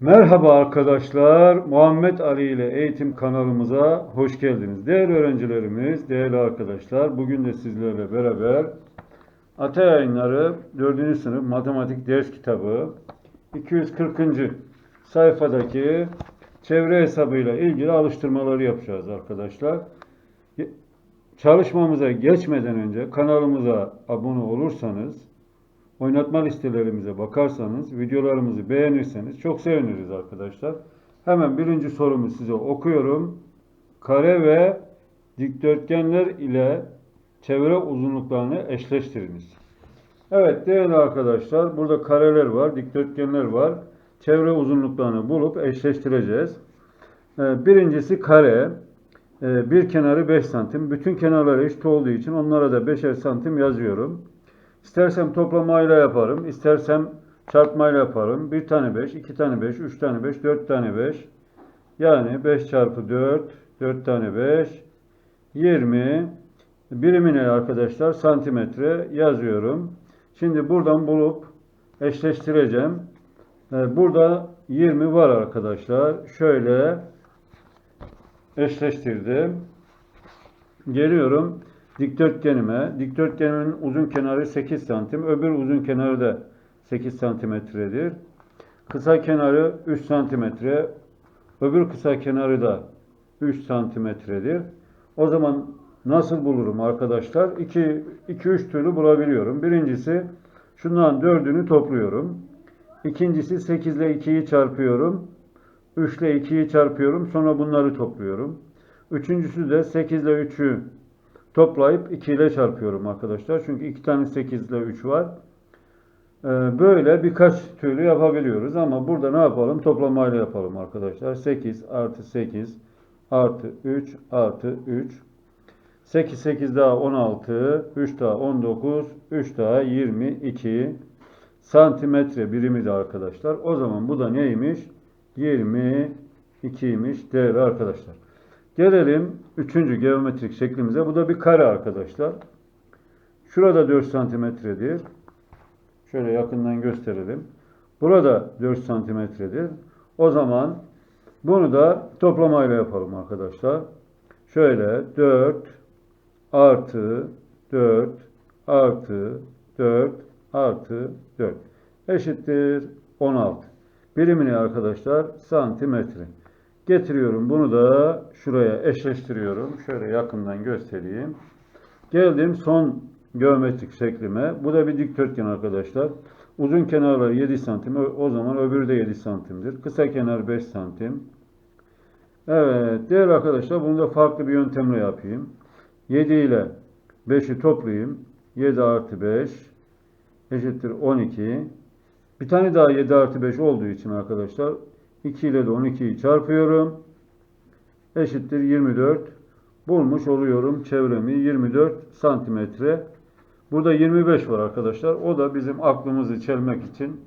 Merhaba arkadaşlar. Muhammed Ali ile eğitim kanalımıza hoş geldiniz. Değerli öğrencilerimiz, değerli arkadaşlar, bugün de sizlerle beraber Ata Yayınları 4. sınıf matematik ders kitabı 240. sayfadaki çevre hesabıyla ilgili alıştırmaları yapacağız arkadaşlar. Çalışmamıza geçmeden önce kanalımıza abone olursanız oynatma listelerimize bakarsanız, videolarımızı beğenirseniz çok seviniriz arkadaşlar. Hemen birinci sorumu size okuyorum. Kare ve dikdörtgenler ile çevre uzunluklarını eşleştiriniz. Evet değerli arkadaşlar burada kareler var, dikdörtgenler var. Çevre uzunluklarını bulup eşleştireceğiz. Ee, Birincisi kare. Ee, Bir kenarı 5 santim. Bütün kenarları eşit olduğu için onlara da 5'er santim yazıyorum. İstersem toplamayla yaparım, istersem çarpmayla yaparım. Bir tane 5, iki tane 5, üç tane 5, dört tane 5. Yani 5 çarpı 4, 4 tane 5, 20. Birimi ne arkadaşlar? Santimetre yazıyorum. Şimdi buradan bulup eşleştireceğim. Ee, Burada 20 var arkadaşlar. Şöyle eşleştirdim. Geliyorum dikdörtgenime. Dikdörtgenimin uzun kenarı 8 santim. Öbür uzun kenarı da 8 santimetredir. Kısa kenarı 3 santimetre. Öbür kısa kenarı da 3 santimetredir. O zaman nasıl bulurum arkadaşlar? 2 2 3 türlü bulabiliyorum. Birincisi şundan dördünü topluyorum. İkincisi 8 ile 2'yi çarpıyorum. 3 ile 2'yi çarpıyorum. Sonra bunları topluyorum. Üçüncüsü de 8 ile 3'ü toplayıp 2 ile çarpıyorum arkadaşlar. Çünkü 2 tane 8 ile 3 var. Ee, Böyle birkaç türlü yapabiliyoruz ama burada ne yapalım? Toplamayla yapalım arkadaşlar. 8 artı 8 artı 3 artı 3 8 8 daha 16 3 daha 19 3 daha 22 santimetre birimi de arkadaşlar. O zaman bu da neymiş? 22'ymiş değerli arkadaşlar. Gelelim üçüncü geometrik şeklimize. Bu da bir kare arkadaşlar. Şurada 4 santimetredir. Şöyle yakından gösterelim. Burada 4 santimetredir. O zaman bunu da toplamayla yapalım arkadaşlar. Şöyle 4 artı 4 artı 4 artı 4 eşittir 16. Birimi ne arkadaşlar? Santimetre. Getiriyorum bunu da şuraya eşleştiriyorum. Şöyle yakından göstereyim. Geldim son geometrik şeklime. Bu da bir dikdörtgen arkadaşlar. Uzun kenarları 7 santim. O zaman öbürü de 7 santimdir. Kısa kenar 5 santim. Evet değerli arkadaşlar bunu da farklı bir yöntemle yapayım. 7 ile 5'i toplayayım. 7 artı 5 eşittir 12. Bir tane daha 7 artı 5 olduğu için arkadaşlar 2 ile de 12'yi çarpıyorum. Eşittir 24. Bulmuş oluyorum çevremi 24 santimetre. Burada 25 var arkadaşlar. O da bizim aklımızı çelmek için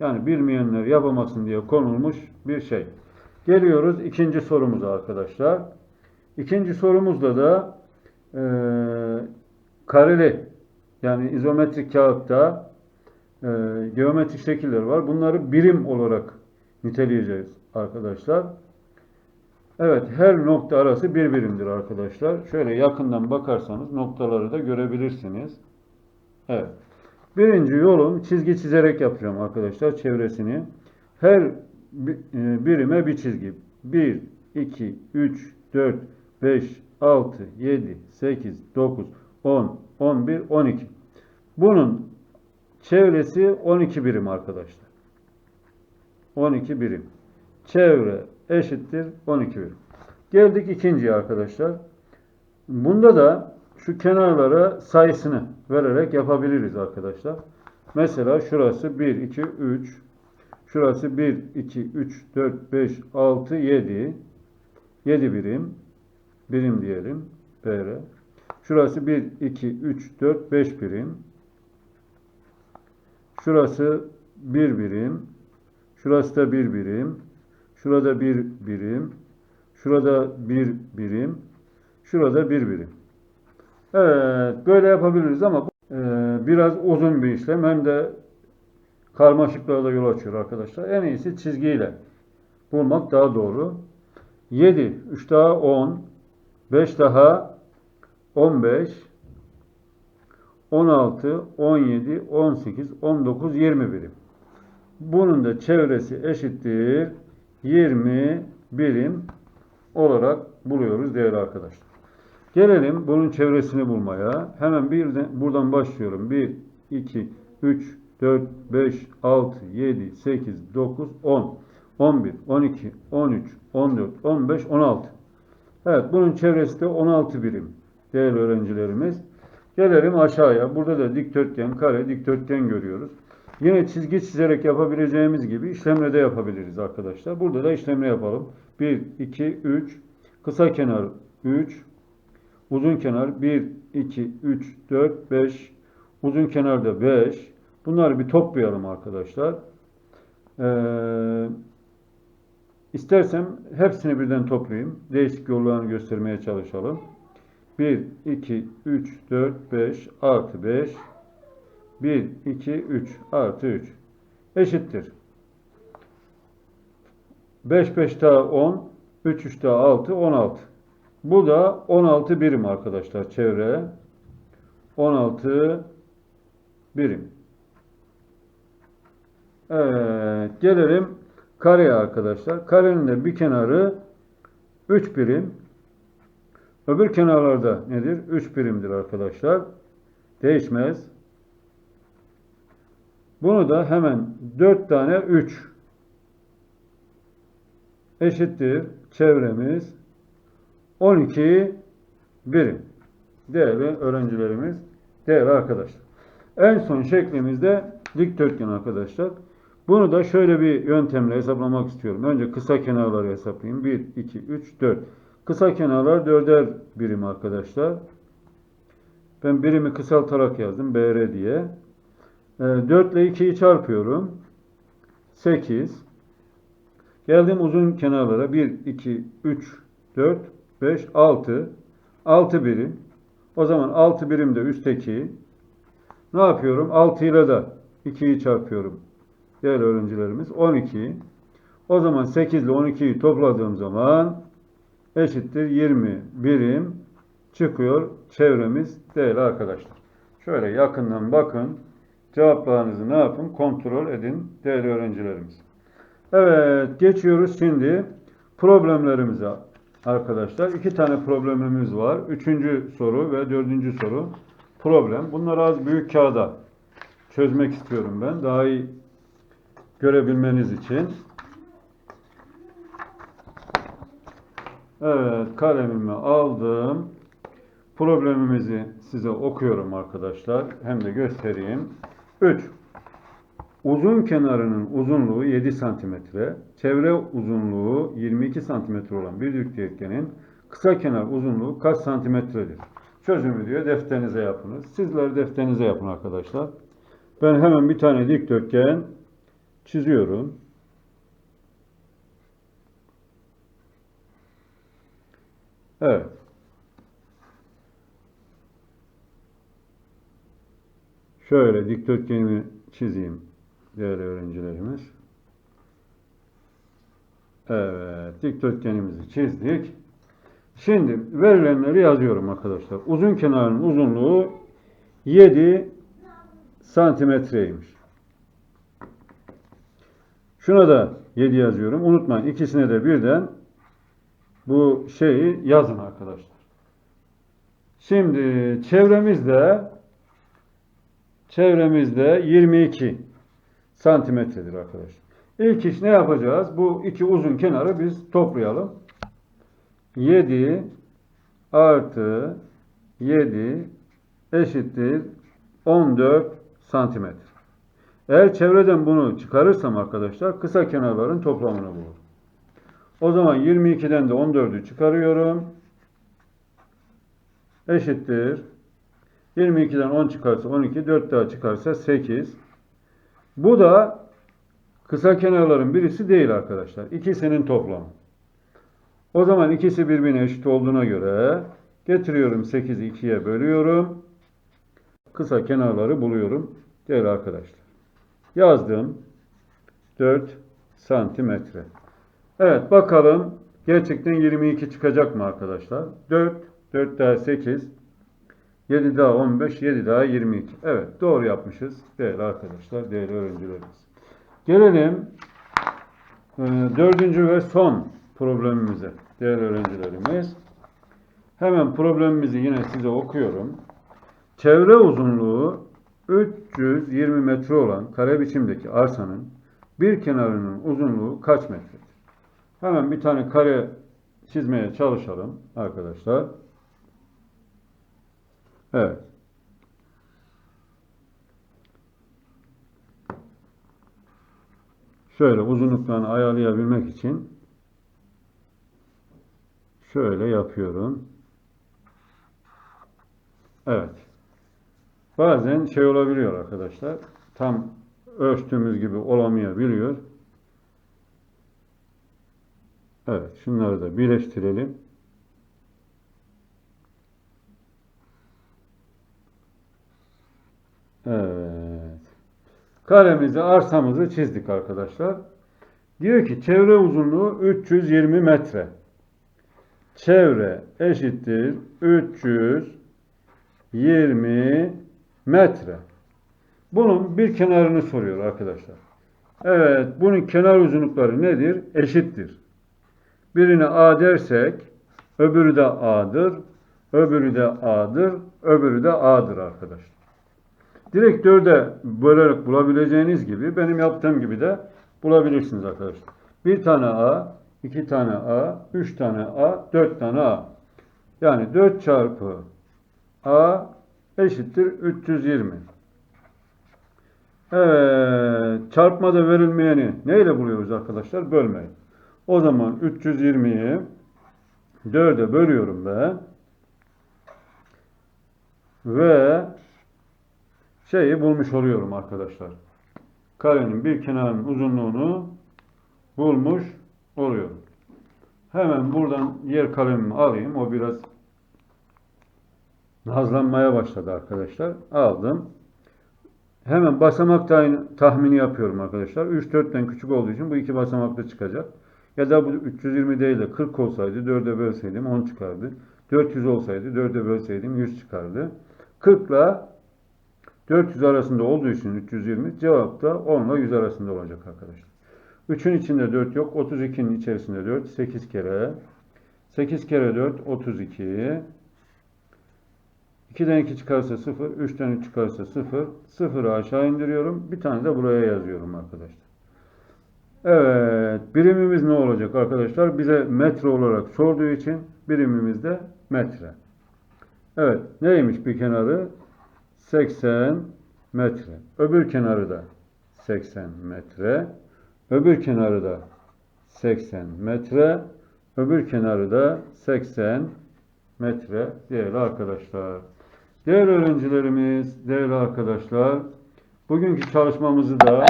yani bilmeyenler yapamasın diye konulmuş bir şey. Geliyoruz ikinci sorumuza arkadaşlar. İkinci sorumuzda da e, kareli yani izometrik kağıtta e, geometrik şekiller var. Bunları birim olarak niteleyeceğiz arkadaşlar. Evet her nokta arası bir birimdir arkadaşlar. Şöyle yakından bakarsanız noktaları da görebilirsiniz. Evet. Birinci yolum çizgi çizerek yapacağım arkadaşlar çevresini. Her e, birime bir çizgi. 1, 2, 3, 4, 5, 6, 7, 8, 9, 10, 11, 12. Bunun çevresi 12 birim arkadaşlar. 12 birim. Çevre eşittir 12 birim. Geldik ikinciye arkadaşlar. Bunda da şu kenarlara sayısını vererek yapabiliriz arkadaşlar. Mesela şurası 1, 2, 3. Şurası 1, 2, 3, 4, 5, 6, 7. 7 birim. Birim diyelim. BR. Şurası 1, 2, 3, 4, 5 birim. Şurası 1 birim. Şurası da 1 birim. Şurada 1 birim. Şurada 1 birim. Şurada 1 birim. Evet, böyle yapabiliriz ama bu e, biraz uzun bir işlem hem de karmaşıklığa da yol açıyor arkadaşlar. En iyisi çizgiyle bulmak daha doğru. 7, 3 daha 10, 5 daha 15, 16, 17, 18, 19, 20 birim. Bunun da çevresi eşittir 20 birim olarak buluyoruz değerli arkadaşlar. Gelelim bunun çevresini bulmaya. Hemen bir de buradan başlıyorum. 1, 2, 3, 4, 5, 6, 7, 8, 9, 10, 11, 12, 13, 14, 15, 16. Evet bunun çevresi de 16 birim değerli öğrencilerimiz. Gelelim aşağıya. Burada da dikdörtgen, kare, dikdörtgen görüyoruz. Yine çizgi çizerek yapabileceğimiz gibi işlemle de yapabiliriz arkadaşlar. Burada da işlemle yapalım. 1, 2, 3, kısa kenar 3, uzun kenar 1, 2, 3, 4, 5, uzun kenarda 5. Bunları bir toplayalım arkadaşlar. Ee, istersem hepsini birden toplayayım. Değişik yollarını göstermeye çalışalım. 1, 2, 3, 4, 5 artı 5 1, 2, 3 artı 3 eşittir. 5, 5 daha 10, 3, 3 daha 6, 16. Bu da 16 birim arkadaşlar çevre. 16 birim. Evet, gelelim kareye arkadaşlar. Karenin de bir kenarı 3 birim. Öbür kenarlarda nedir? 3 birimdir arkadaşlar. Değişmez. Bunu da hemen 4 tane 3 eşittir. Çevremiz 12 birim. Değerli öğrencilerimiz, değerli arkadaşlar. En son şeklimizde dikdörtgen arkadaşlar. Bunu da şöyle bir yöntemle hesaplamak istiyorum. Önce kısa kenarları hesaplayayım. 1, 2, 3, 4. Kısa kenarlar dörder birim arkadaşlar. Ben birimi kısaltarak yazdım. BR diye. 4 ile 2'yi çarpıyorum. 8. Geldim uzun kenarlara. 1, 2, 3, 4, 5, 6. 6 birim. O zaman 6 birim de üstteki. Ne yapıyorum? 6 ile de 2'yi çarpıyorum. Değerli öğrencilerimiz 12. O zaman 8 ile 12'yi topladığım zaman eşittir 20 birim çıkıyor çevremiz değerli arkadaşlar. Şöyle yakından bakın. Cevaplarınızı ne yapın? Kontrol edin değerli öğrencilerimiz. Evet geçiyoruz şimdi problemlerimize arkadaşlar. iki tane problemimiz var. Üçüncü soru ve dördüncü soru problem. Bunları az büyük kağıda çözmek istiyorum ben. Daha iyi görebilmeniz için. Evet kalemimi aldım. Problemimizi size okuyorum arkadaşlar. Hem de göstereyim. 3. Uzun kenarının uzunluğu 7 santimetre, çevre uzunluğu 22 santimetre olan bir dikdörtgenin kısa kenar uzunluğu kaç santimetredir? Çözümü diyor defterinize yapınız. Sizler defterinize yapın arkadaşlar. Ben hemen bir tane dikdörtgen çiziyorum. Evet. Şöyle dikdörtgenimi çizeyim değerli öğrencilerimiz. Evet, dikdörtgenimizi çizdik. Şimdi verilenleri yazıyorum arkadaşlar. Uzun kenarın uzunluğu 7 santimetreymiş. Şuna da 7 yazıyorum. Unutmayın ikisine de birden bu şeyi yazın arkadaşlar. Şimdi çevremizde çevremizde 22 santimetredir arkadaşlar. İlk iş ne yapacağız? Bu iki uzun kenarı biz toplayalım. 7 artı 7 eşittir 14 santimetre. Eğer çevreden bunu çıkarırsam arkadaşlar kısa kenarların toplamını bulur. O zaman 22'den de 14'ü çıkarıyorum. Eşittir. 22'den 10 çıkarsa 12, 4 daha çıkarsa 8. Bu da kısa kenarların birisi değil arkadaşlar. İkisinin toplamı. O zaman ikisi birbirine eşit olduğuna göre getiriyorum 8'i 2'ye bölüyorum. Kısa kenarları buluyorum değerli arkadaşlar. Yazdım. 4 santimetre. Evet bakalım gerçekten 22 çıkacak mı arkadaşlar? 4, 4 daha 8, 7 daha 15, 7 daha 22. Evet doğru yapmışız değerli arkadaşlar, değerli öğrencilerimiz. Gelelim e, dördüncü ve son problemimize değerli öğrencilerimiz. Hemen problemimizi yine size okuyorum. Çevre uzunluğu 320 metre olan kare biçimdeki arsanın bir kenarının uzunluğu kaç metredir? Hemen bir tane kare çizmeye çalışalım arkadaşlar. Evet. Şöyle uzunluklarını ayarlayabilmek için şöyle yapıyorum. Evet. Bazen şey olabiliyor arkadaşlar. Tam ölçtüğümüz gibi olamayabiliyor. Evet. Şunları da birleştirelim. Evet. Karemizi, arsamızı çizdik arkadaşlar. Diyor ki çevre uzunluğu 320 metre. Çevre eşittir 320 metre. Bunun bir kenarını soruyor arkadaşlar. Evet, bunun kenar uzunlukları nedir? Eşittir. Birine A dersek, öbürü de A'dır, öbürü de A'dır, öbürü de A'dır arkadaşlar. Direkt dörde bölerek bulabileceğiniz gibi benim yaptığım gibi de bulabilirsiniz arkadaşlar. Bir tane A, iki tane A, üç tane A, dört tane A. Yani 4 çarpı A eşittir 320. Evet, çarpmada verilmeyeni neyle buluyoruz arkadaşlar? Bölmeyi. O zaman 320'yi 4'e bölüyorum ben. Ve şeyi bulmuş oluyorum arkadaşlar. Karenin bir kenarının uzunluğunu bulmuş oluyorum. Hemen buradan yer kalemimi alayım. O biraz nazlanmaya başladı arkadaşlar. Aldım. Hemen basamak tahmini yapıyorum arkadaşlar. 3 4'ten küçük olduğu için bu iki basamakta çıkacak. Ya da bu 320 değil de 40 olsaydı 4'e bölseydim 10 çıkardı. 400 olsaydı 4'e bölseydim 100 çıkardı. 40 ile 400 arasında olduğu için 320 cevap da 10 ile 100 arasında olacak arkadaşlar. 3'ün içinde 4 yok. 32'nin içerisinde 4. 8 kere. 8 kere 4 32. 2'den 2 çıkarsa 0. 3'ten 3 çıkarsa 0. 0'ı aşağı indiriyorum. Bir tane de buraya yazıyorum arkadaşlar. Evet. Birimimiz ne olacak arkadaşlar? Bize metre olarak sorduğu için birimimiz de metre. Evet. Neymiş bir kenarı? 80 metre. Öbür kenarı da 80 metre. Öbür kenarı da 80 metre. Öbür kenarı da 80 metre değerli arkadaşlar. Değerli öğrencilerimiz, değerli arkadaşlar, bugünkü çalışmamızı da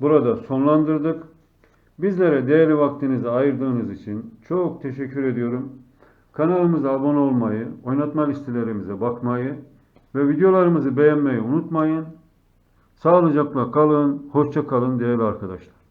burada sonlandırdık. Bizlere değerli vaktinizi ayırdığınız için çok teşekkür ediyorum. Kanalımıza abone olmayı, oynatma listelerimize bakmayı ve videolarımızı beğenmeyi unutmayın. Sağlıcakla kalın, hoşça kalın değerli arkadaşlar.